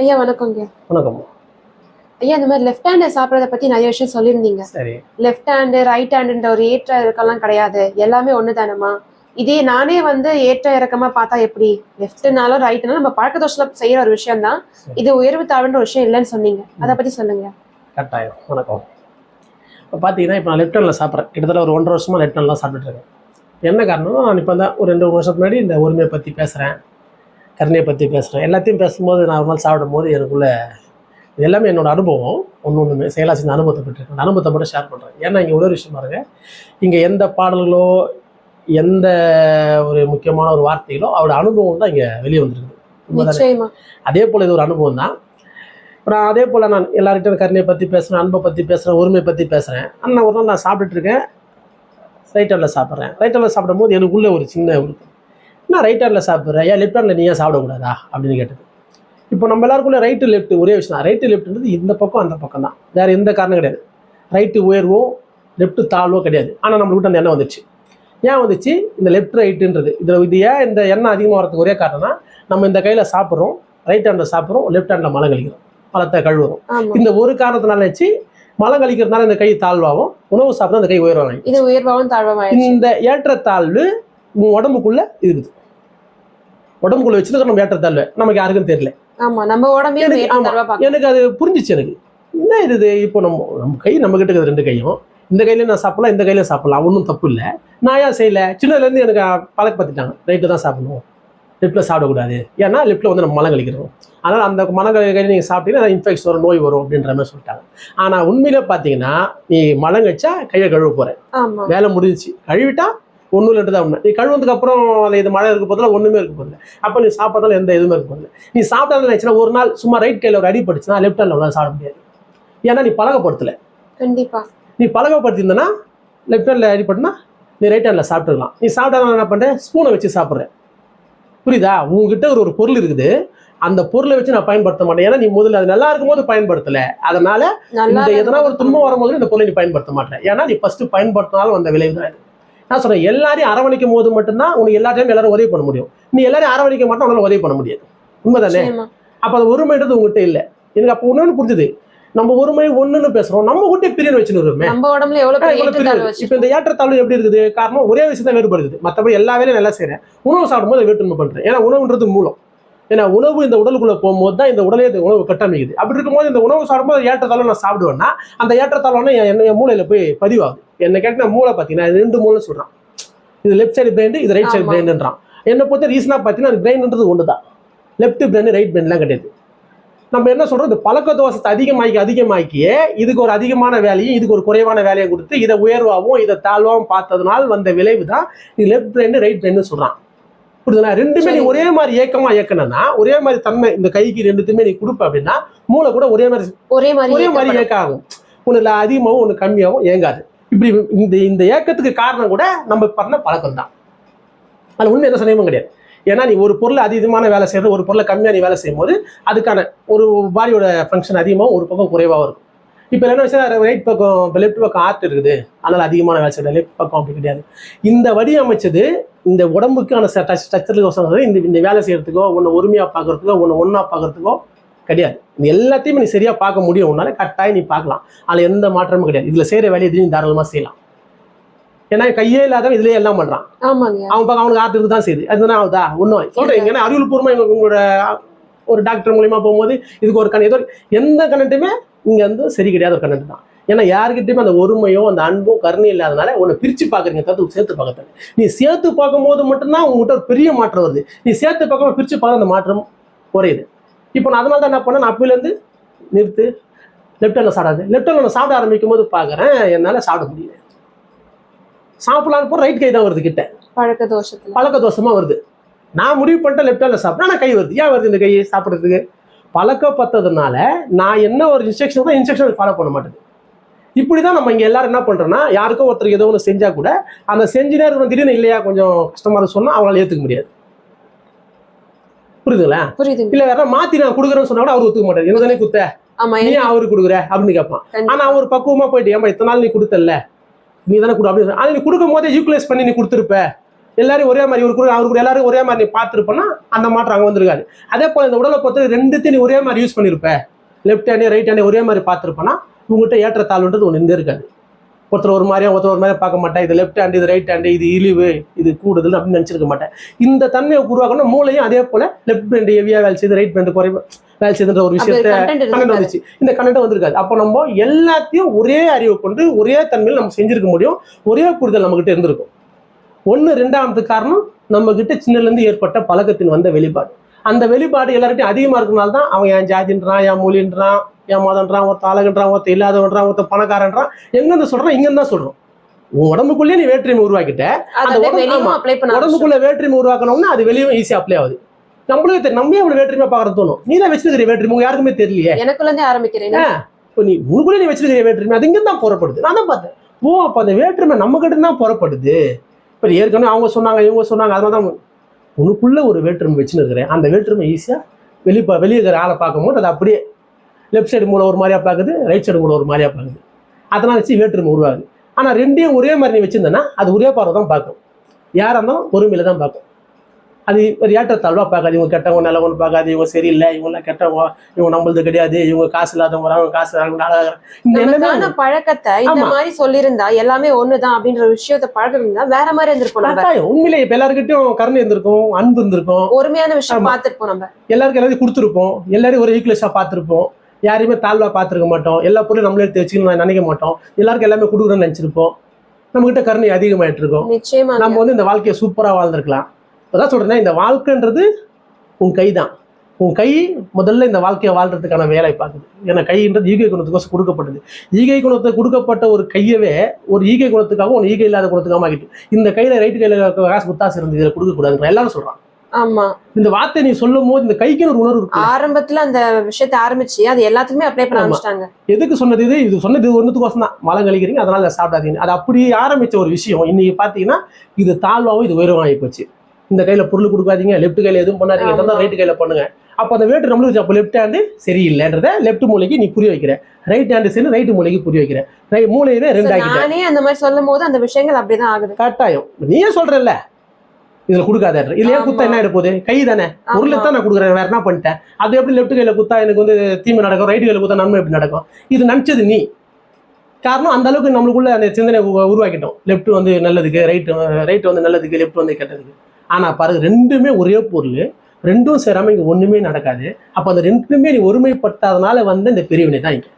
ஐயா வணக்கங்க வணக்கம். ஐயா இந்த மாதிரி லெஃப்ட் ஹேண்ட் சாப்பிட்றத பத்தி நிறைய விஷயம் சொல்லியிருந்தீங்க. சரி. லெஃப்ட் ஹேண்டு ரைட் ஹேண்டுன்ற ஒரு ஏற்ற இறக்கம்லாம் கிடையாது. எல்லாமே ஒன்று தானம்மா இதே நானே வந்து ஏற்ற இறக்கமா பார்த்தா எப்படி? லெஃப்ட்னாலும் ரைட்னாலும் நம்ம பழக்க தோஷத்துல செய்யற ஒரு விஷயம் தான் இது உயர்வு தாழ்வுன்ற ஒரு விஷயம் இல்லைன்னு சொன்னீங்க. அதை பத்தி சொல்லுங்க. கட்டாயம். வணக்கம். இப்போ பார்த்தீங்கன்னா இப்போ நான் லெஃப்ட் ஹேண்டில் சாப்பிட்றேன். கிட்டத்தட்ட ஒரு ஒன்றரை வருஷமாக லெஃப்ட் ஹேண்டில் சாப்பிட்டுட்டு இருக்கேன். என்ன காரணம் நான் இப்போ தான் ஒரு ரெண்டு வருஷத்துக்கு முன்னாடி இந்த உரிமையை பற்றி பேசுகிறேன் கருணையை பற்றி பேசுகிறேன் எல்லாத்தையும் பேசும்போது நான் ஒரு நாள் சாப்பிடும் போது எனக்குள்ள இது எல்லாமே என்னோட அனுபவம். ஒன்று ஒன்றுமே செயலா செஞ்ச அனுபவத்தை பெற்றிருக்கேன் அந்த அனுபவத்தை மட்டும் ஷேர் பண்ணுறேன் ஏன்னா இங்கே ஒரு விஷயம் பாருங்க. இங்கே எந்த பாடல்களோ எந்த ஒரு முக்கியமான ஒரு வார்த்தைகளோ அவரோட அனுபவம் தான் இங்கே வெளியே வந்திருக்குது. அதே போல் இது ஒரு அனுபவம் தான். அப்புறம் அதே போல் நான் எல்லார்கிட்டையும் கருணையை பற்றி பேசுகிறேன் அன்பை பற்றி பேசுகிறேன் ஒருமையை பற்றி பேசுகிறேன் ஆனால் ஒரு நாள் நான் சாப்பிட்டுட்டு இருக்கேன். ரைட் ஹேண்டில் சாப்பிட்றேன். ரைட் ஹேண்டில் சாப்பிடும்போது எனக்குள்ளே ஒரு சின்ன நான் ரைட் ஹேண்டில் சாப்பிட்றேன் ஏன் லெஃப்ட் ஹேண்டில் நீ ஏன் சாப்பிடக்கூடாதா? அப்படின்னு கேட்டது. இப்போ நம்ம எல்லாருக்குள்ள ரைட்டு லெஃப்ட் ஒரே விஷயம் தான். ரைட்டு லெஃப்ட்ன்றது இந்த பக்கம் அந்த பக்கம் தான். வேறு எந்த காரணம் கிடையாது. ரைட்டு உயர்வோ லெஃப்ட் தாழ்வோ கிடையாது. ஆனால் நம்மளுக்கு அந்த எண்ணம் வந்துச்சு. ஏன் வந்துச்சு? இந்த லெஃப்ட் ரைட்டுன்றது இதில் இது ஏன் இந்த எண்ணம் அதிகமாக வரதுக்கு ஒரே காரணம்னா நம்ம இந்த கையில் சாப்பிட்றோம் ரைட் ஹேண்டில் சாப்பிட்றோம் லெஃப்ட் ஹேண்டில் மலம் கழிக்கிறோம். மலத்தை கழுவுறோம். இந்த ஒரு காரணத்தினால வச்சு மலம் கழிக்கிறதுனால இந்த கை தாழ்வாகும். உணவு சாப்பிட்டா அந்த கை உயர்வாகும். இது உயர்வாகவும் தாழ்வாகவும் இந்த ஏற்றத்தாழ்வு உன் உடம்புக்குள்ள இருக்குது. உடம்புக்குள்ள வச்சுட்டு நம்ம ஏற்றத்தாழ்வு நமக்கு யாருக்கும் தெரியல. ஆமா நம்ம உடம்பே எனக்கு- ஏற்ற அது புரிஞ்சிச்சு எனக்கு. என்ன இது? இப்போ நம்ம நம்ம கை நம்ம கிட்ட இருக்குது ரெண்டு கையும். இந்த கையில நான் சாப்பிடலாம் இந்த கையில சாப்பிடலாம். ஒன்றும் தப்பு இல்லை. நான் ஏன் செய்யல? சின்னதுலேருந்து எனக்கு பழக்கப்படுத்திட்டாங்க. ரைட்டில் தான் சாப்பிடணும். லெஃப்ட்டில் சாப்பிடக்கூடாது. ஏன்னா லெஃப்ட்டில் வந்து நம்ம மலம் கழிக்கிறோம் அதனால் அந்த மலம் கையில் நீங்கள் சாப்பிட்டீங்கன்னா இன்ஃபெக்ஷன் வரும் நோய் வரும் அப்படின்ற மாதிரி சொல்லிட்டாங்க. ஆனால் உண்மையிலே பார்த்தீங்கன்னா நீ மலம் கழிச்சா கையை கழுவ போகிற ஆமா. வேலை முடிஞ்சிச்சு. கழுவிட்டா ஒன்றும் ரெண்டு தான் உண்மை. நீ கழுவுனதுக்கு அப்புறம் அது இது மழை இருக்க போதில் ஒன்றுமே இருக்க போதில்லை அப்போ நீ சாப்பிட்டாலும் எந்த இதுவுமே இருக்க போதில்லை நீ சாப்பிட்டாலும் நினைச்சுன்னா ஒரு நாள் சும்மா ரைட் கையில் ஒரு அடி படிச்சுன்னா லெஃப்ட் ஹேண்டில் உங்களால் சாப்பிட முடியாது. ஏன்னா நீ பழகப்படுத்தலை கண்டிப்பா. நீ பழகப்படுத்தியிருந்தனா லெஃப்ட் ஹேண்டில் அடிபட்டுனா நீ ரைட் ஹேண்டில் சாப்பிட்டுக்கலாம் நீ சாப்பிட்டா என்ன பண்ணுற ஸ்பூனை வச்சு சாப்பிட்ற புரியுதா? உங்ககிட்ட ஒரு ஒரு பொருள் இருக்குது. அந்த பொருளை வச்சு நான் பயன்படுத்த மாட்டேன். ஏன்னா நீ முதல்ல அது நல்லா இருக்கும்போது பயன்படுத்தல. அதனால இந்த எதனா ஒரு துன்பம் வரும்போது இந்த பொருளை நீ பயன்படுத்த மாட்டேன் ஏன்னா நீ ஃபர்ஸ்ட் பயன்படுத்தினாலும் வந்த விளைவு தான் நான் சொல்றேன் எல்லாரையும் அரவணைக்கும் போது மட்டும்தான் உனக்கு எல்லாத்தையும் எல்லாரும் உதவி பண்ண முடியும். நீ எல்லாரையும் அரவணைக்க மாட்டா உன்னால உதவி பண்ண முடியாது. உண்மைதானே. அப்போ அது ஒருமைன்றது உங்ககிட்ட இல்லை. எனக்கு அப்போ ஒன்று புரிஞ்சுது. நம்ம ஒருமை ஒண்ணுன்னு பேசுறோம். நம்ம கிட்டே பிரிவு வச்சுன்னு நம்ம உடம்புல எவ்வளவு இப்ப இந்த ஏற்றத்தாழ்வு எப்படி இருக்குது? காரணம் ஒரே விஷயம் தான் வேறுபடுது. மற்றபடி எல்லா வேலையும் நல்லா செய்றேன். உணவு சாப்பிடும்போது வேற்றுமை பண்றேன். ஏன்னா உணவுன்றது மூலம். ஏன்னா உணவு இந்த உடலுக்குள்ள போகும்போது தான் இந்த உடலே இந்த உணவு கட்டமைக்குது. அப்படி இருக்கும்போது இந்த உணவு சாப்பிடும்போது ஏற்றத்தாழ்வு நான் சாப்பிடுவேன்னா அந்த ஏற்றத்தாழ்வான என் என் மூளையில போய் பதிவாகுது. என்ன கேட்ட மூளை பார்த்தீங்கன்னா இது ரெண்டு மூளை சொல்றான். இது லெஃப்ட் சைடு பிரெயின் இது ரைட் சைடு. பிரெயின்ன்றான் என்னை பொறுத்த ரீசனாக பார்த்தீங்கன்னா அது பிரெயின்ன்றது ஒன்று தான் லெஃப்ட் பிரெயின் ரைட் பிரெயின்லாம் கிடையாது. நம்ம என்ன சொல்றோம்? இந்த பழக்க தோசத்தை அதிகமாக்கி அதிகமாக்கியே இதுக்கு ஒரு அதிகமான வேலையும் இதுக்கு ஒரு குறைவான வேலையை கொடுத்து இதை உயர்வாகவும் இதை தாழ்வாகவும் பார்த்ததுனால் வந்த விளைவு தான் நீ லெஃப்ட் பிரெயின் ரைட் பிரெயின் சொல்றான். புரியுதுங்களா ரெண்டுமே நீ. ஒரே மாதிரி ஏக்கமா இயக்கணும்னா ஒரே மாதிரி தன்மை இந்த கைக்கு ரெண்டுத்துமே நீ கொடுப்ப அப்படின்னா மூளை கூட ஒரே மாதிரி ஒரே மாதிரி ஒரே மாதிரி. ஏக்கம் ஆகும் ஒன்று அதிகமாகவும் ஒன்று கம்மியாகவும் ஏங்காது. இப்படி இந்த இந்த ஏக்கத்துக்கு காரணம் கூட நம்ம பண்ண பழக்கம் தான். அது உண்மை எந்த சந்தேகமும் கிடையாது. ஏன்னா நீ ஒரு பொருளை அதிகமான வேலை செய்யறது ஒரு பொருளை கம்மியாக நீ வேலை செய்யும் போது அதுக்கான ஒரு பாடியோட ஃபங்க்ஷன் அதிகமாகவும் ஒரு பக்கம் குறைவாகவும் இருக்கும். இப்போ என்ன விஷயம் ரைட் பக்கம் இப்போ லெஃப்ட் பக்கம் ஆர்ட் இருக்குது. அதனால் அதிகமான வேலை செய்யறது லெஃப்ட் பக்கம் அப்படி கிடையாது. இந்த வடி அமைச்சது இந்த உடம்புக்கான ஸ்ட்ரக்சருக்கு இந்த இந்த வேலை செய்யறதுக்கோ ஒன்று ஒருமையாக பார்க்கறதுக்கோ ஒன்று ஒன்றா பார்க்கறதுக்கோ கிடையாது. இது எல்லாத்தையுமே நீ சரியாக பார்க்க முடியும். உன்னால கட்டாயம் நீ பார்க்கலாம். அதில் எந்த மாற்றமும் கிடையாது. இதில் செய்கிற வேலையை எதையும் தாராளமாக செய்யலாம். ஏன்னா கையே இல்லாதவன் இதுலேயே எல்லாம் பண்ணுறான் ஆமாங்க. அவன் பார்க்க அவனுக்கு ஆர்ட் இருக்கு தான் செய்யுது அதுதானே ஆகுதா ஒன்றும் சொல்கிறேன் ஏன்னா அறிவியல் பூர்வமாக உங்களோட ஒரு டாக்டர் மூலியமா போகும்போது இதுக்கு ஒரு கண் ஏதோ எந்த கண்ணட்டுமே இங்கே வந்து சரி கிடையாத ஒரு கண்ணட்டு தான். ஏன்னா யாருக்கிட்டையுமே அந்த ஒருமையும் அந்த அன்பும் கருணையும் இல்லாதனால உன்னை பிரித்து பார்க்குறீங்க தத்து சேர்த்து பார்க்கறது நீ சேர்த்து பார்க்கும்போது மட்டும்தான் உங்ககிட்ட ஒரு பெரிய மாற்றம் வருது. நீ சேர்த்து பார்க்காம பிரித்து பார்க்க அந்த மாற்றம் குறையுது. இப்போ நான் அதனால தான் என்ன பண்ணேன்? நான் அப்பயிலேருந்து நிறுத்து. லெஃப்ட் ஹேண்டில் சாப்பிடாது லெஃப்ட் ஹேண்டில் நான் சாப்பிட ஆரம்பிக்கும் போது பார்க்குறேன் என்னால் சாப்பிட முடியல. சாப்பிடலான்னு போய் ரைட் கை தான் வருது கிட்ட. பழக்க தோஷத்துல. பழக்க தோஷமா வருது. நான் முடிவு பண்ணிட்டேன் லெஃப்ட் ஹேண்டில் சாப்பிட்றேன். ஆனால் கை வருது. ஏன் வருது இந்த கை சாப்பிட்றதுக்கு? பழக்கப்பட்டதுனால நான் என்ன ஒரு இன்ஸ்ட்ரக்ஷன் கூட இன்ஸ்ட்ரக்ஷன் ஃபாலோ பண்ண மாட்டேது இப்படி தான் நம்ம இங்கே எல்லாரும் என்ன பண்ணுறோன்னா யாருக்கோ ஒருத்தருக்கு ஏதோ ஒன்று செஞ்சால் கூட அந்த செஞ்சினே இருக்கணும் திடீர்னு இல்லையா கொஞ்சம் கஷ்டமாக சொன்னால் அவங்களால ஏற்றுக்க முடியாது. புரியுதுங்களா? புரியுதுங்க. இல்லை வேற மாற்றி நான் கொடுக்குறேன்னு சொன்னா கூட அவர் ஒத்துக்க மாட்டார். எனக்கு தானே குத்த? ஆமா நீ அவருக்கு கொடுக்குற அப்படின்னு கேட்பான். கண்டிப்பா. ஆனா அவர் பக்குவமா போயிட்டு ஏமா இத்தனை நாள் நீ கொடுத்தல்ல? நீ தானே கொடு அப்படின்னு சொன்னா. ஆனா நீ கொடுக்கும் போதே யூட்டிலைஸ் பண்ணி நீ கொடுத்துருப்ப. எல்லாரும் ஒரே மாதிரி ஒரு கூட அவர் கூட எல்லாரும் ஒரே மாதிரி நீ பார்த்துருப்போன்னா அந்த மாற்றம் அங்கே வந்திருக்காது. அதே போல் இந்த உடலை பொறுத்த ரெண்டுத்தையும் நீ ஒரே மாதிரி யூஸ் பண்ணியிருப்ப லெஃப்ட் ஹேண்டே ரைட் ஹேண்டே ஒரே மாதிரி பார்த்துருப்போன்னா உங்ககிட்ட ஏற்றத்தாழ்வுன்றது ஒன்று இருந்தே இருக்காது. ஒருத்தர் ஒரு மாதிரியா ஒருத்தர் ஒரு மாதிரியா பார்க்க மாட்டேன். இது லெஃப்ட் ஹேண்ட் இது ரைட் ஹேண்டு இது இழிவு இது கூடுதல் அப்படின்னு நினச்சிருக்க மாட்டேன். இந்த தன்மையை உருவாக்கணும். மூளையும் அதே போல லெஃப்ட் ஹேண்டு ஹெவியாக வேலை செய்யுது ரைட் ஹேண்டு குறைவா வேலை செய்யுதுன்ற ஒரு விஷயத்த கண்டென்ட் வந்துச்சு. இந்த கனெக்ட் வந்திருக்காது. அப்போ நம்ம எல்லாத்தையும் ஒரே அறிவை கொண்டு ஒரே தன்மையில் நம்ம செஞ்சிருக்க முடியும். ஒரே புரிதல் நம்மகிட்ட இருந்திருக்கும். ஒன்று ரெண்டாவது காரணம் நம்ம கிட்ட சின்னலேருந்து ஏற்பட்ட பழக்கத்தின் வந்த வெளிப்பாடு. அந்த வெளிப்பாடு எல்லார்கிட்டையும் அதிகமாக இருக்கனால தான் அவன் என் ஜாதின்றான் என் மொழின்றான் என் மதன்றான் ஒருத்த அழகுன்றான் ஒருத்த இல்லாதவன்றான் ஒருத்த பணக்காரன்றான். எங்கேருந்து சொல்கிறான் இங்கேருந்து தான் சொல்கிறோம் உன் உடம்புக்குள்ளேயே நீ வேற்றுமை உருவாக்கிட்ட. அந்த. உடம்புக்குள்ள வேற்றுமை உருவாக்கணும்னா அது வெளியும் ஈஸியாக அப்ளை ஆகுது. நம்மளுக்கே தெரியும் நம்ம அவ்வளோ வேற்றுமையாக பார்க்கறது தோணும். நீ தான் வச்சிருக்கிற வேற்றுமை யாருக்குமே தெரியலையே. எனக்குள்ள ஆரம்பிக்கிறேன். இப்போ நீ உனக்குள்ளே நீ வச்சிருக்கிற வேற்றுமை அது இங்கே தான் புறப்படுது. நான் தான் பார்த்தேன். ஓ அப்போ அந்த வேற்றுமை நம்ம கிட்ட தான் புறப்படுது. இப்போ ஏற்கனவே அவங்க சொன்னாங்க இவங்க சொன்னாங்க அதனால தான் உனக்குள்ளே ஒரு வேற்றுமை வச்சுன்னு இருக்கிறேன். அந்த வேற்றுமை ஈஸியாக வெளிப்பா வெளியே இருக்கிற ஆளை பார்க்கும்போது அது அப்படியே லெஃப்ட் சைடு மூலம் ஒரு மாதிரியா பார்க்குது ரைட் சைடு மூலம் ஒரு மாதிரியா பார்க்குது. அதனால் வச்சு வேற்றுமை உருவாகுது. ஆனால் ரெண்டையும் ஒரே மாதிரி நீ வச்சிருந்தேன்னா அது ஒரே பார்வை தான் பார்க்கும். யாராக இருந்தாலும் பொறுமையில் தான் பார்க்கும். அது ஒரு ஏற்றத்தாழ்வாக பார்க்காது. இவங்க கெட்டவங்க நல்லவங்க பார்க்காது. இவங்க சரியில்லை. இவங்கெல்லாம் கெட்டவங்க இவங்க நம்மளது கிடையாது. இவங்க காசு இல்லாதவங்க வராங்க. காசு. இந்த பழக்கத்தை இந்த. மாதிரி சொல்லியிருந்தா எல்லாமே ஒண்ணுதான் அப்படின்ற விஷயத்த பழக்கம் இருந்தா வேற மாதிரி இருந்திருப்போம் உண்மையிலே இப்ப எல்லாருக்கிட்டையும் கருணை இருந்திருக்கும் அன்பு இருந்திருக்கும். ஒருமையான விஷயம். பார்த்திருப்போம் நம்ம. எல்லாருக்கும் எல்லாத்தையும் கொடுத்துருப்போம். எல்லாரையும் ஒரு ஈக்குவலஸா பார்த்துருப்போம். யாரையுமே தாழ்வா பார்த்துருக்க மாட்டோம். எல்லா பொருளும் நம்மளே எடுத்து வச்சுக்கணும் நினைக்க மாட்டோம். எல்லாருக்கும் எல்லாமே கொடுக்குறோம்னு நினைச்சிருப்போம். நம்ம கிட்ட கருணை அதிகமாயிட்டு இருக்கோம். நிச்சயமா நம்ம வந்து இந்த வாழ்க்கையை சூப்பரா வாழ்ந்திருக்கலாம். அதான் சொல்றேன் இந்த வாழ்க்கைன்றது உன் கை தான் உன் கை முதல்ல இந்த வாழ்க்கையை வாழ்றதுக்கான வேலை பார்க்குது. ஏன்னா கைன்றது ஈகை குணத்துக்கோசம் கொடுக்கப்பட்டது. ஈகை குணத்தை கொடுக்கப்பட்ட ஒரு கையவே ஒரு ஈகை குணத்துக்காகவும் ஒரு ஈகை இல்லாத குணத்துக்காக ஆகிட்டு. இந்த கையில ரைட்டு கையில காசு குத்தாசு இருந்து இதில் கொடுக்கக்கூடாதுன்ற எல்லாரும் சொல்றான் ஆமா. இந்த வார்த்தை நீ சொல்லும் போது இந்த கைக்குன்னு ஒரு உணர்வு இருக்கு ஆரம்பத்துல அந்த விஷயத்தை ஆரம்பிச்சு அது எல்லாத்துக்குமே அப்ளை பண்ண. ஆரம்பிச்சிட்டாங்க. எதுக்கு சொன்னது இது? இது சொன்னது ஒன்றுத்துக்கோசம் தான். மலம் கழிக்கிறீங்க அதனால அதை சாப்பிடாதீங்க. அது அப்படி ஆரம்பிச்ச ஒரு விஷயம் இன்னைக்கு பார்த்தீங்கன்னா இது தாழ்வாகவும் இது உயர்வாக போச்சு. இந்த கையில பொருள் கொடுக்காதீங்க லெஃப்ட் கையில எதுவும் பண்ணாதீங்க. தான் ரைட் கையில பண்ணுங்க. அப்போ அந்த வேட்டு நம்மளுக்கு அப்போ லெஃப்ட் ஹேண்டு சரியில்லைன்றத லெஃப்ட் மூலைக்கு நீ புரிய வைக்கிற. ரைட் ஹேண்டு சரி ரைட் மூலைக்கு புரிய வைக்கிற. ரை மூலையவே So, ரெண்டு நானே அந்த மாதிரி சொல்லும் போது அந்த விஷயங்கள் அப்படிதான் ஆகுது. கட்டாயம். நீயே சொல்றல்ல. இதுல கொடுக்காத ஏன் குத்தா. என்ன ஆயிட போகுது? கை தானே. பொருளை தான் நான் கொடுக்குறேன் வேற என்ன பண்ணிட்டேன்? அது எப்படி லெஃப்ட் கையில குத்தா எனக்கு வந்து தீமை நடக்கும்? ரைட் கையில குத்தா நன்மை எப்படி நடக்கும்? இது நினைச்சது நீ. காரணம் அந்த அளவுக்கு நம்மளுக்குள்ள அந்த சிந்தனை உருவாக்கிட்டோம். லெஃப்ட் வந்து நல்லதுக்கு ரைட் ரைட் வந்து நல்லதுக்கு லெஃப்ட் வந்து கெட்டதுக்கு. ஆனா பாருங்க ரெண்டுமே ஒரே பொருள். ரெண்டும் சேராம இங்க ஒண்ணுமே நடக்காது. அப்ப அந்த ரெண்டுமே நீ ஒருமைப்பட்டாதனால வந்து இந்த பிரிவினை தான் இங்க.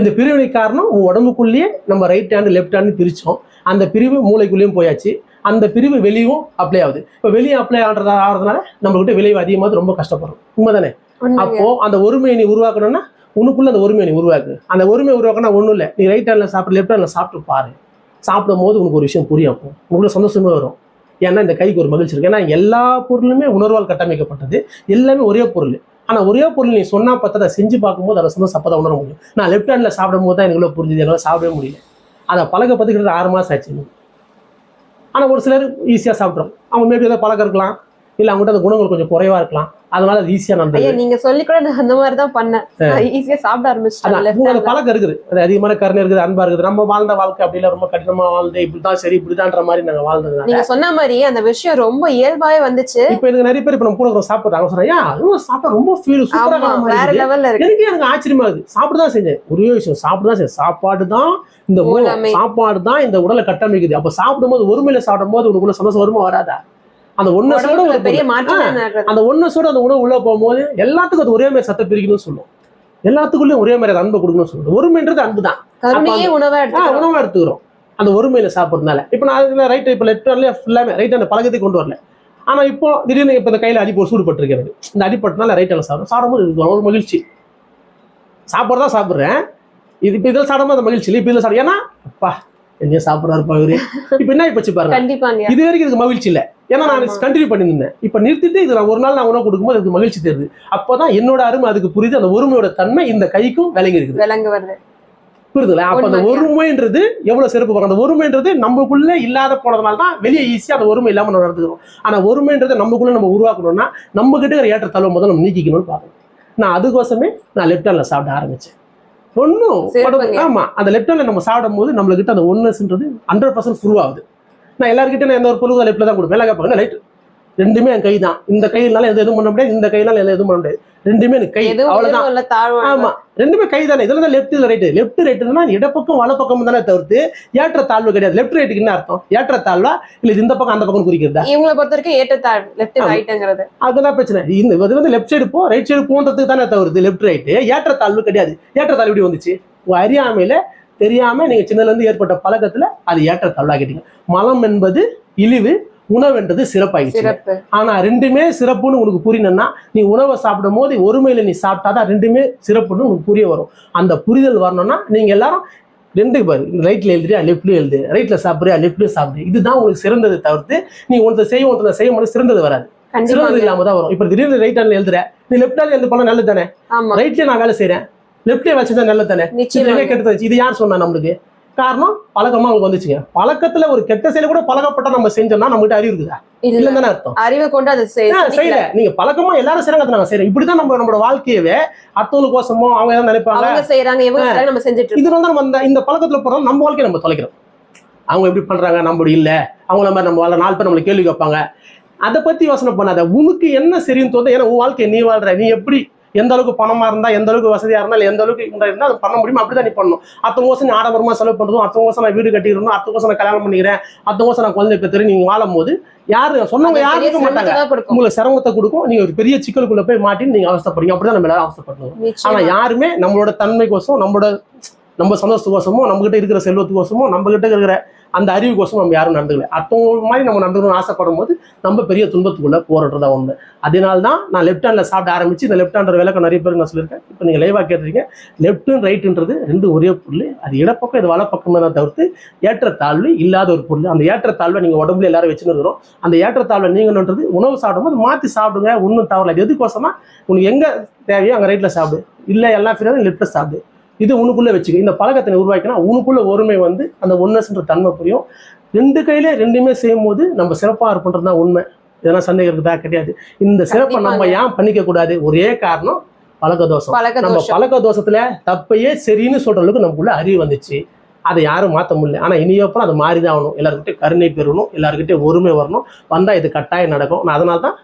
இந்த பிரிவினை காரணம் உன் உடம்புக்குள்ளேயே நம்ம ரைட் ஹேண்டு லெஃப்ட் ஹேண்டு பிரிச்சோம். அந்த பிரிவு மூளைக்குள்ளேயும் போயாச்சு. அந்த பிரிவு வெளியும் அப்ளை ஆகுது. இப்போ வெளியே அப்ளை ஆகிறதா ஆகிறதுனால நம்மகிட்ட விளைவு அதிகமாக ரொம்ப கஷ்டப்படுறோம். உண்மைதானே? உண்மைங்க. அப்போ அந்த ஒருமையை நீ உருவாக்கணும்னா உனக்குள்ள அந்த ஒருமையை நீ உருவாக்கு. அந்த ஒருமையை உருவாக்கினா ஒன்றும் இல்லை. நீ ரைட் ஹேண்டில் சாப்பிட்டு லெஃப்ட் ஹேண்டில் சாப்பிட்டு பாரு. சாப்பிடும் போது உனக்கு ஒரு விஷயம் புரியும் அப்போ. உங்களுக்குள்ள சந்தோஷமே வரும். ஏன்னா இந்த கைக்கு ஒரு மகிழ்ச்சி இருக்கு. ஏன்னா எல்லா பொருளுமே உணர்வால் கட்டமைக்கப்பட்டது. எல்லாமே ஒரே பொருள். ஆனால் ஒரே பொருள் நீ சொன்னா பார்த்தா அதை செஞ்சு பார்க்கும்போது அதை சந்தோஷம் அப்போ உணர முடியும். நான் லெஃப்ட் ஹேண்டில் சாப்பிடும் போது தான் எனக்கு புரிஞ்சுது. என்னால் சாப்பிடவே முடியல. அதை பழக்கப்பத்துக்கிறது ஆறு மாதம் ஆச்சு. ஆனால் ஒரு சிலர் ஈஸியாக சாப்பிட்றோம் அவங்க மேபி ஏதாவது பழக்கம் இருக்கலாம். இல்லை அவங்ககிட்ட அந்த குணங்கள் கொஞ்சம் குறைவா இருக்கலாம். அதனால அது ஈஸியாக நடந்தது. நீங்க சொல்லி கூட நான் அந்த மாதிரி தான் பண்ணேன். ஈஸியா சாப்பிட ஆரம்பிச்சிட்டேன் handல. பழக்கம் இருக்குது. அது அதிகமான கருணை இருக்குது அன்பா இருக்குது. நம்ம வாழ்ந்த வாழ்க்கை அப்படி இல்லை ரொம்ப கடினமா வாழ்ந்து இப்படிதான் சரி இப்படிதான்ற மாதிரி நாங்க வாழ்ந்ததுனால. நீங்க சொன்ன மாதிரி அந்த விஷயம் ரொம்ப இயல்பாவே வந்துச்சு. இப்போ எனக்கு நிறைய பேர் இப்போ நம்ம கூட சாப்பிட்றாங்க. சொன்னா சாப்பிட்டா ரொம்ப ஃபீல் ஆமா வேற லெவல்ல இருக்கு. எனக்கு எனக்கு ஆச்சரியமா இருக்குது. சாப்பிட்டு தான் செஞ்சேன். ஒரே விஷயம் சாப்பிட்டு தான் செஞ்சேன். சாப்பாடு தான் இந்த. சாப்பாடு தான் இந்த உடலை கட்டமைக்குது. அப்ப சாப்பிடும்போது ஒருமையில சாப்பிடும்போது உனக்குள்ள சந்தோஷம் வருமா வராதா? அந்த உடம்புல ஒரு பெரிய. மாற்றம். அந்த ஒன்னசோட அந்த உணவு உள்ள போகும்போது எல்லாத்துக்கும் அது ஒரே மாதிரி சத்த பிரிக்கணும்னு சொல்லும் எல்லாத்துக்குள்ளயும் ஒரே மாதிரி அன்பை கொடுக்கணும்னு சொல்லுது ஒருமைன்றது அன்பு தான் உணவா உணவா எடுத்துக்கிறோம். அந்த ஒருமையில சாப்பிட்றதுனால. இப்போ நான் ரைட் இப்போ லெஃப்ட் ஹேண்ட்ல ஃபுல்லாமே ரைட் ஹேண்ட் பழக்கத்தை கொண்டு வரல. ஆனா இப்போ திடீர்னு இப்போ இந்த கையில அடிப்போ சூடுபட்டிருக்கு எனக்கு இந்த அடிப்பட்டனால ரைட் ஹேண்ட்ல சாப்பிடும் சாப்பிடும்போது ஒரு மகிழ்ச்சி. சாப்பிட்றதா சாப்பிட்றேன். இது இப்போ இதில் சாப்பிடும்போது அந்த மகிழ்ச்சி இல்லை. இப்போ இதில் சாப்பிடும் ஏன்னா அப்பா என்ன சாப்பிட்றாருப்பா இவரு. இப்போ என்ன இப்போ பாருங்க. இது வரைக்கும் இதுக்கு மகிழ்ச்சி இல்லை. ஏன்னா நான். கண்டினியூ பண்ணியிருந்தேன் இப்போ நிறுத்திட்டு இது நான் ஒரு நாள் நான் உணவு கொடுக்கும்போது அதுக்கு மகிழ்ச்சி தெரியுது அப்பதான் என்னோட அருமை அதுக்கு புரியுது. அந்த ஒருமையோட தன்மை இந்த கைக்கும் விளங்கி இருக்குது. வருது புரியுதுல அப்ப அந்த. ஒருமைன்றது எவ்வளவு சிறப்பு பாருங்க அந்த ஒருமைன்றது நமக்குள்ள இல்லாத போனதுனால தான் வெளியே ஈஸியா அந்த ஒருமை இல்லாம நம்ம நடந்துக்கிறோம். ஆனா ஒருமைன்றதை நமக்குள்ள நம்ம உருவாக்கணும்னா நம்ம கிட்ட இருக்கிற ஏற்றத்தாழ்வு முதல்ல நம்ம நீக்கிக்கணும்னு பார்க்கணும். நான் அதுக்கோசமே நான் லெஃப்ட் ஹேண்ட்ல சாப்பிட ஆரம்பிச்சேன். ஒன்றும். ஆமா அந்த லெஃப்ட் ஹேண்ட்ல நம்ம சாப்பிடும் போது நம்மளுக்கிட்ட அந்த ஒன்னஸ்ன்றது ஹண்ட்ரட் பர்சன்ட் ப்ரூவ் ஆகுது. நான் எல்லாருக்கிட்டையும் நான் எந்த ஒரு பொருள் லெஃப்ட்ல தான் கொடுப்பேன். எல்லாம் கேட்பாங்க ரைட் ரெண்டுமே என் கை தான் இந்த கையினால எது எதுவும் பண்ண முடியாது. இந்த கையினால எது எதுவும் பண்ண முடியாது. ரெண்டுமே எனக்கு கை அவ்வளவுதான். ஆமா ரெண்டுமே கை தானே இதுல தான் லெஃப்ட் இதுல ரைட் லெஃப்ட் ரைட்னா இடப்பக்கம் வலப்பக்கம் தானே தவிர்த்து ஏற்ற தாழ்வு கிடையாது. லெஃப்ட் ரைட்டுக்கு என்ன அர்த்தம்? ஏற்ற தாழ்வா? இல்ல இந்த பக்கம் அந்த பக்கம் குறிக்கிறதா? இவங்களை பொறுத்த வரைக்கும் ஏற்றத்தாழ்வு லெஃப்ட் ஆமா. ரைட்டுங்கிறது அதுதான் பிரச்சனை. இந்த இது வந்து லெஃப்ட் சைடு போ ரைட் சைடு போன்றதுக்கு தானே தவிர்த்து லெஃப்ட் ரைட்டு ஏற்ற தாழ்வு கிடையாது. ஏற்ற தாழ்வு எப்படி வந்துச்சு? அறியாமையில தெரியாம நீங்க சின்னதுல இருந்து ஏற்பட்ட பழக்கத்துல அது ஏற்ற தாழ்வாக்கிட்டீங்க மலம் என்பது இழிவு உணவு என்றது சிறப்பாயிடுச்சு. சிறப்பு. ஆனா ரெண்டுமே சிறப்புன்னு உனக்கு புரியணும்னா நீ உணவை சாப்பிடும் போது ஒருமையில நீ சாப்பிட்டாதான் ரெண்டுமே சிறப்புன்னு உனக்கு புரிய வரும். அந்த புரிதல் வரணும்னா நீங்க எல்லாரும் ரெண்டு பாரு ரைட்ல எழுதுறியா லெஃப்ட்லயும் எழுது. ரைட்ல சாப்பிடுறியா லெஃப்ட்லயும் சாப்பிடு. இதுதான் உங்களுக்கு சிறந்தது தவிர்த்து நீ ஒருத்த செய்ய ஒருத்தனை செய்ய போது சிறந்தது வராது. சிறந்தது இல்லாம தான் வரும். இப்ப திடீர்னு ரைட் ஹேண்ட்ல எழுதுற நீ லெஃப்ட் ஹேண்ட்ல எழுது பண்ணா நல்லது தானே? ரைட்லயே நான் வேலை செய்றேன். லெஃப்ட்லயே வேலை செஞ்சா நல்லது தானே கெட்டது இது யார் சொன்னா நம்மளுக்கு? காரணம் பழக்கமா அவங்க வந்துச்சுங்க. பழக்கத்துல ஒரு கெட்ட செயலை கூட பழக்கப்பட்ட நம்ம செஞ்சோம்னா நம்மகிட்ட அறிவு இருக்குதா? இல்ல. இல்லைன்னு அர்த்தம். அறிவை கொண்டு அதை. செய்யல. நீங்க பழக்கமா எல்லாரும் செய்யறாங்க நாங்க செய்யறோம் இப்படிதான் நம்ம நம்மளோட வாழ்க்கையவே அடுத்தவங்களுக்கோசமோ அவங்க ஏதாவது நினைப்பாங்க. அவங்க செய்யறாங்க நம்ம செஞ்சுட்டு இதனால தான் நம்ம இந்த பழக்கத்துல போறோம் நம்ம வாழ்க்கையை நம்ம தொலைக்கிறோம். அவங்க எப்படி பண்றாங்க நம்ம இல்ல. அவங்கள மாதிரி நம்ம வாழ நாலு பேர் நம்மளை கேள்வி கேட்பாங்க. அதை பத்தி யோசனை பண்ணாத. உனக்கு என்ன சரின்னு தோணுது ஏன்னா உன் வாழ்க்கையை நீ வாழ்ற. நீ எப்படி எந்த அளவுக்கு பணமா இருந்தா எந்த அளவுக்கு வசதியா இருந்தா இல்ல எந்த அளவுக்கு இருந்தா அதை பண்ண முடியுமோ அப்படிதான் நீ பண்ணணும். அத்தவங்க கோசம் நீ ஆடம்பரமா செலவு பண்றதும் அத்தவங்க கோசம் நான் வீடு கட்டிடணும் அத்தவங்க கோசம் நான் கல்யாணம் பண்ணிக்கிறேன் அத்தவங்க கோசம் நான் குழந்தை பெற்று நீங்க வாழும் போது யாரு சொன்னவங்க யாரும் இருக்க மாட்டாங்க. உங்களுக்கு சிரமத்தை கொடுக்கும். நீங்க ஒரு பெரிய சிக்கலுக்குள்ள போய் மாட்டி நீங்க அவஸ்தைப்படுறீங்க. அப்படிதான் நம்ம எல்லாரும் அவஸ்தைப்படணும் ஆனா யாருமே நம்மளோட தன்மைக்கோசம் நம்மளோட நம்ம சந்தோஷத்துக்கோசமோ நம்மகிட்ட இருக்கிற செல்வத்துக்கோசமோ நம்மகிட்ட இருக்கிற அந்த அறிவுக்கோசம் நம்ம யாரும் நடந்துக்கல. அடுத்தவங்க மாதிரி நம்ம நடந்துக்கணும்னு ஆசைப்படும் போது நம்ம பெரிய துன்பத்துக்குள்ளே போறதுதான் ஒன்று அதனால தான் நான் லெஃப்ட் ஹேண்டில் சாப்பிட ஆரம்பிச்சு இந்த லெஃப்ட் ஹேண்டர் விளக்கம் நிறைய பேருக்கு நான் சொல்லியிருக்கேன். இப்போ நீங்கள் லைவாக கேட்டிருக்கீங்க. லெஃப்ட்டு ரைட்டுன்றது ரெண்டு ஒரே பொருள். அது இடப்பக்கம் இது வலப்பக்கம் தான் தவிர்த்து ஏற்றத்தாழ்வு இல்லாத ஒரு பொருள். அந்த ஏற்றத்தாழ்வை நீங்கள் உடம்புல எல்லாரும் வச்சுன்னு இருக்கிறோம். அந்த ஏற்றத்தாழ்வை நீங்கள்ன்றது உணவு சாப்பிடும்போது மாற்றி சாப்பிடுங்க ஒன்றும் தவறல எதுக்கோசமாக உனக்கு எங்கே தேவையோ அங்கே ரைட்டில் சாப்பிடு. இல்லை எல்லாம் ஃப்ரீயாக லெஃப்ட்டில் சாப்பிடு. இது உனக்குள்ள வச்சுக்க. இந்த பழக்கத்தை நீ உருவாக்கினா உனக்குள்ள ஒருமை வந்து அந்த ஒன்னஸ்ன்ற தன்மை புரியும். ரெண்டு கையில ரெண்டுமே செய்யும் போது நம்ம சிறப்பா இருப்பன்றது தான் உண்மை. இதெல்லாம் சந்தேகம் இருக்குதா கிடையாது. இந்த சிறப்பை நம்ம ஏன் பண்ணிக்க கூடாது? ஒரே காரணம் பழக்க தோஷம். நம்ம பழக்க தோஷத்துல தப்பையே சரின்னு சொல்ற அளவுக்கு நமக்குள்ள அறிவு வந்துச்சு. அதை யாரும் மாற்ற முடியல. ஆனா இனியப்பறம் அது மாறி தான் ஆகணும். எல்லாருக்கிட்டே கருணை பெறணும். எல்லாருக்கிட்டே ஒருமை வரணும். வந்தா இது கட்டாயம் நடக்கும். நான் அதனால தான்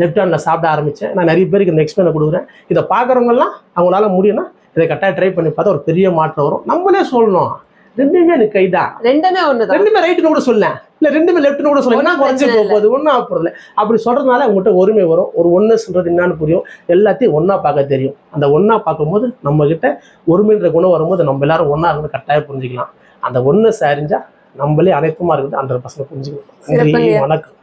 லெஃப்ட் ஹேண்டில் சாப்பிட ஆரம்பிச்சேன். நான் நிறைய பேருக்கு இந்த எக்ஸ்பிளைனை கொடுக்குறேன். இதை பார்க்குறவங்கலாம் அவங்களால முடியும்னா இதை கட்டாயம் ட்ரை பண்ணி பார்த்தா ஒரு பெரிய மாற்றம் வரும். நம்மளே சொல்லணும். ரெண்டுமே எனக்கு கைதான் ரெண்டுமே ஒண்ணுதான். ரெண்டுமே ரைட்டுன்னு கூட சொல்லலாம் இல்ல ரெண்டுமே லெஃப்ட்னு கூட ஒண்ணும் குறைஞ்சி போகுது? ஒன்றும் ஆக போகிறதில்ல அப்படி சொல்றதுனால உங்கள்கிட்ட ஒருமை வரும். ஒரு ஒன்றுன்றது என்னன்னு புரியும். எல்லாத்தையும் ஒண்ணா பார்க்க தெரியும். அந்த ஒண்ணா பார்க்கும்போது நம்ம கிட்ட ஒருமைன்ற குணம் வரும்போது நம்ம எல்லாரும் ஒண்ணா இருந்து கட்டாயம் புரிஞ்சுக்கலாம். அந்த ஒண்ணு சரிஞ்சா நம்மளே அனைத்துமா இருக்குது. ஹண்ட்ரட் பர்சன்ட் புரிஞ்சுக்கலாம். நன்றி. வணக்கம்.